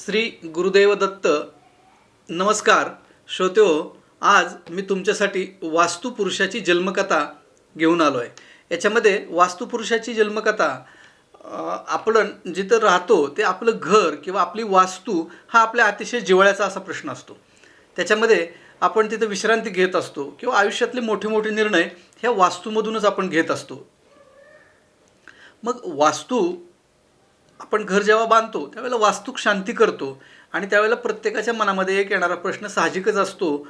श्री गुरुदेव दत्त नमस्कार. श्रोत्यो आज मी तुमच्यासाठी वास्तुपुरुषाची जन्मकथा घेऊन आलो आहे याच्यामध्ये वास्तुपुरुषाची जन्मकथा आपण जिथं राहतो ते आपलं घर किंवा आपली वास्तू हा आपल्या अतिशय जिव्हाळ्याचा असा प्रश्न असतो. त्याच्यामध्ये आपण तिथं विश्रांती घेत असतो किंवा आयुष्यातले मोठे मोठे निर्णय ह्या वास्तूमधूनच आपण घेत असतो. मग वास्तू आपण घर जेव्हा बांधतो त्यावेळेला वास्तूक शांती करतो आणि त्यावेळेला प्रत्येकाच्या मनामध्ये एक येणारा प्रश्न साहजिकच असतो.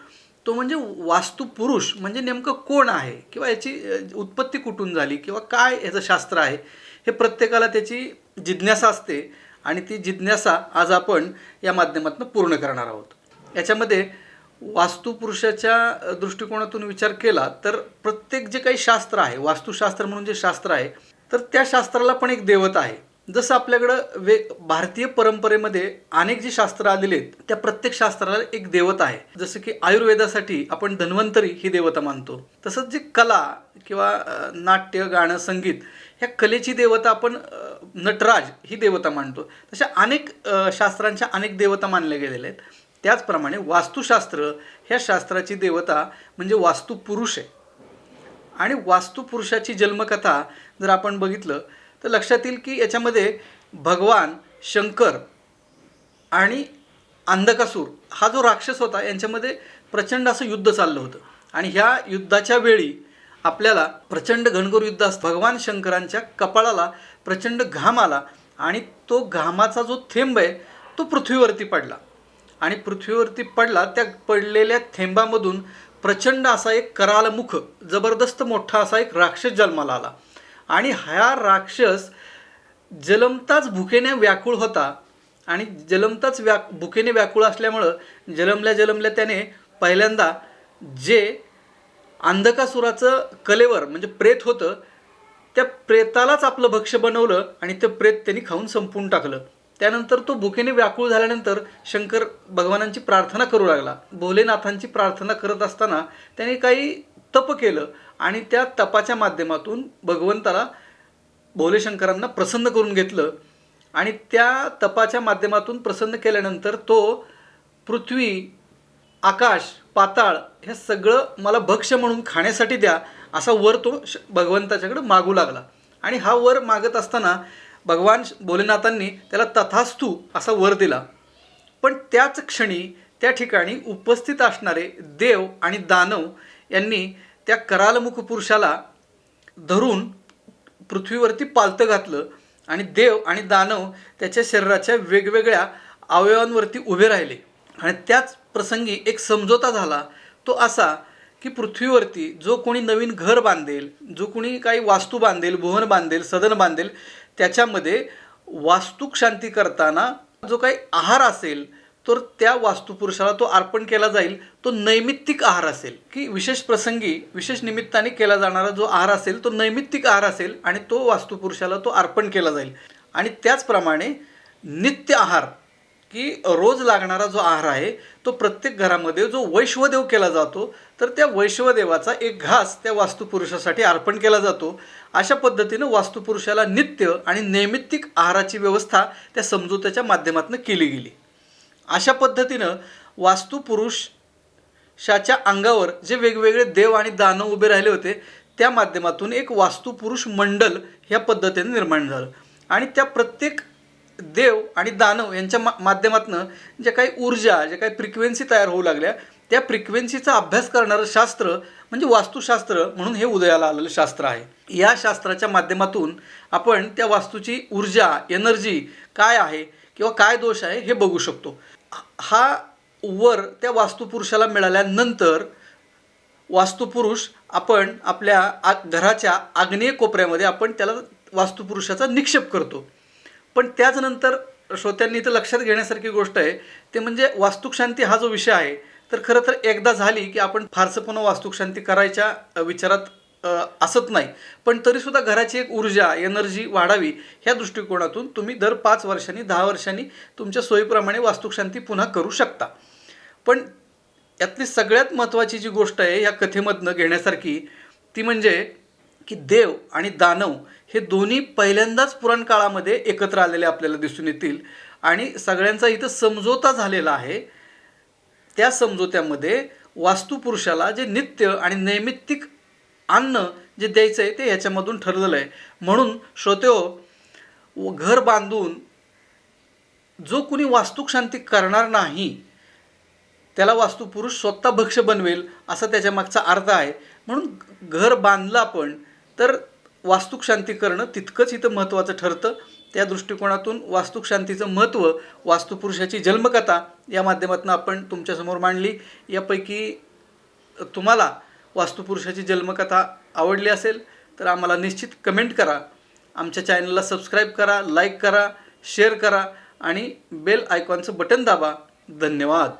तो म्हणजे वास्तू पुरुष म्हणजे नेमकं कोण आहे? किंवा याची उत्पत्ती कुठून झाली? किंवा काय याचं शास्त्र आहे? हे प्रत्येकाला त्याची जिज्ञासा असते आणि ती जिज्ञासा आज आपण या माध्यमातून पूर्ण करणार आहोत. याच्यामध्ये वास्तुपुरुषाच्या दृष्टिकोनातून विचार केला तर प्रत्येक जे काही शास्त्र आहे वास्तुशास्त्र म्हणून जे शास्त्र आहे तर त्या शास्त्राला पण एक देवता आहे. जसं आपल्याकडं वे भारतीय परंपरेमध्ये अनेक जी शास्त्र आलेले आहेत त्या प्रत्येक शास्त्राला एक देवता आहे. जसं की आयुर्वेदासाठी आपण धन्वंतरी ही देवता मानतो. तसंच जी कला किंवा नाट्य गाणं संगीत ह्या कलेची देवता आपण नटराज ही देवता मानतो. तशा अनेक शास्त्रांच्या अनेक देवता मानल्या गेलेल्या आहेत. त्याचप्रमाणे वास्तुशास्त्र ह्या शास्त्राची देवता म्हणजे वास्तुपुरुष आहे. आणि वास्तुपुरुषाची जन्मकथा जर आपण बघितलं तर लक्षात येईल की याच्यामध्ये भगवान शंकर आणि अंधकासूर हा जो राक्षस होता यांच्यामध्ये प्रचंड असं युद्ध चाललं होतं. आणि ह्या युद्धाच्या वेळी आपल्याला प्रचंड घनघोर युद्ध असतं. भगवान शंकरांच्या कपाळाला प्रचंड घाम आला आणि तो घामाचा जो थेंब आहे तो पृथ्वीवरती पडला. आणि पृथ्वीवरती पडला त्या पडलेल्या थेंबामधून प्रचंड असा एक करालमुख जबरदस्त मोठा असा एक राक्षस जन्माला आला. आणि हा राक्षस जलमताच भुकेने व्याकुळ होता. आणि जलमताच व्या भुकेने व्याकुळ असल्यामुळं जलमल्या जलमल्या त्याने पहिल्यांदा जे अंधकासुराचं कलेवर म्हणजे प्रेत होतं त्या प्रेतालाच आपलं भक्ष्य बनवलं आणि ते प्रेत त्यांनी खाऊन संपवून टाकलं. त्यानंतर तो भुकेने व्याकुळ झाल्यानंतर शंकर भगवानांची प्रार्थना करू लागला. भोलेनाथांची प्रार्थना करत असताना त्याने काही तप केलं. आणि त्या तपाच्या माध्यमातून भगवंताला भोलेशंकरांना प्रसन्न करून घेतलं. आणि त्या तपाच्या माध्यमातून प्रसन्न केल्यानंतर तो पृथ्वी आकाश पाताळ हे सगळं मला भक्ष्य म्हणून खाण्यासाठी द्या असा वर तो श भगवंताच्याकडे मागू लागला. आणि हा वर मागत असताना भगवान भोलेनाथांनी त्याला तथास्तू असा वर दिला. पण त्याच क्षणी त्या ठिकाणी उपस्थित असणारे देव आणि दानव यांनी त्या करालमुख पुरुषाला धरून पृथ्वीवरती पालतं घातलं आणि देव आणि दानव त्याच्या शरीराच्या वेगवेगळ्या अवयवांवरती उभे राहिले. आणि त्याच प्रसंगी एक समझोता झाला. तो असा की पृथ्वीवरती जो कोणी नवीन घर बांधेल जो कोणी काही वास्तू बांधेल भुवन बांधेल सदन बांधेल त्याच्यामध्ये वास्तुक शांती करताना जो काही आहार असेल तर त्या वास्तुपुरुषाला तो अर्पण केला जाईल तो नैमित्तिक आहार असेल. की विशेष प्रसंगी विशेष निमित्ताने केला जाणारा जो आहार असेल तो नैमित्तिक आहार असेल आणि तो वास्तुपुरुषाला तो अर्पण केला जाईल. आणि त्याचप्रमाणे नित्य आहार की रोज लागणारा जो आहार आहे तो प्रत्येक घरामध्ये जो वैश्वदेव केला जातो तर त्या वैश्वदेवाचा एक घास त्या वास्तुपुरुषासाठी अर्पण केला जातो. अशा पद्धतीनं वास्तुपुरुषाला नित्य आणि नैमित्तिक आहाराची व्यवस्था त्या समजुताच्या माध्यमातून केली गेली. अशा पद्धतीनं वास्तुपुरुषाच्या अंगावर जे वेगवेगळे देव आणि दानव उभे राहिले होते त्या माध्यमातून एक वास्तुपुरुष मंडल ह्या पद्धतीने निर्माण झालं. आणि त्या प्रत्येक देव आणि दानव यांच्या मा माध्यमातनं ज्या काही ऊर्जा ज्या काही फ्रिक्वेन्सी तयार होऊ लागल्या त्या फ्रिक्वेन्सीचा अभ्यास करणारं शास्त्र म्हणजे वास्तुशास्त्र म्हणून हे उदयाला आलेलं शास्त्र आहे. या शास्त्राच्या माध्यमातून आपण त्या वास्तूची ऊर्जा एनर्जी काय आहे किंवा काय दोष आहे हे बघू शकतो. हा वर त्या वास्तुपुरुषाला मिळाल्यानंतर वास्तुपुरुष आपण आपल्या आ घराच्या आग्नेय कोपऱ्यामध्ये आपण त्याला वास्तुपुरुषाचा निक्षेप करतो. पण त्याचनंतर श्रोत्यांनी इथं लक्षात घेण्यासारखी गोष्ट आहे ते म्हणजे वास्तुकशांती हा जो विषय आहे तर खरं तर एकदा झाली की आपण फारसं पुन्हा वास्तुशांती करायच्या विचारात असत नाही. पण तरीसुद्धा घराची एक ऊर्जा एनर्जी वाढावी ह्या दृष्टिकोनातून तुम्ही दर पाच वर्षांनी दहा वर्षांनी तुमच्या सोयीप्रमाणे वास्तुशांती पुन्हा करू शकता. पण यातली सगळ्यात महत्त्वाची जी गोष्ट आहे या कथेमधनं घेण्यासारखी ती म्हणजे की देव आणि दानव हे दोन्ही पहिल्यांदाच पुराण काळामध्ये एकत्र आलेले आपल्याला दिसून येतील आणि सगळ्यांचा इथं समझोता झालेला आहे. त्या समझोत्यामध्ये वास्तुपुरुषाला जे नित्य आणि नैमित्तिक अन्न जे द्यायचं आहे ते ह्याच्यामधून ठरलेलं आहे. म्हणून श्रोतेओ व घर बांधून जो कुणी वास्तुक शांती करणार नाही त्याला वास्तुपुरुष स्वतः भक्ष बनवेल असा त्याच्या मागचा अर्थ आहे. म्हणून घर बांधलं आपण तर वास्तुक शांती करणं तितकंच इथं महत्त्वाचं ठरतं. त्या दृष्टिकोनातून वास्तुक शांतीचं महत्त्व वास्तुपुरुषाची जन्मकथा या माध्यमातून आपण तुमच्यासमोर मांडली. यापैकी तुम्हाला वास्तुपुरुषाची जन्मकथा आवडली असेल तर आम्हाला निश्चित कमेंट करा. आमच्या चॅनलला सबस्क्राईब करा लाईक करा शेअर करा आणि बेल आयकॉनचं बटन दाबा. धन्यवाद.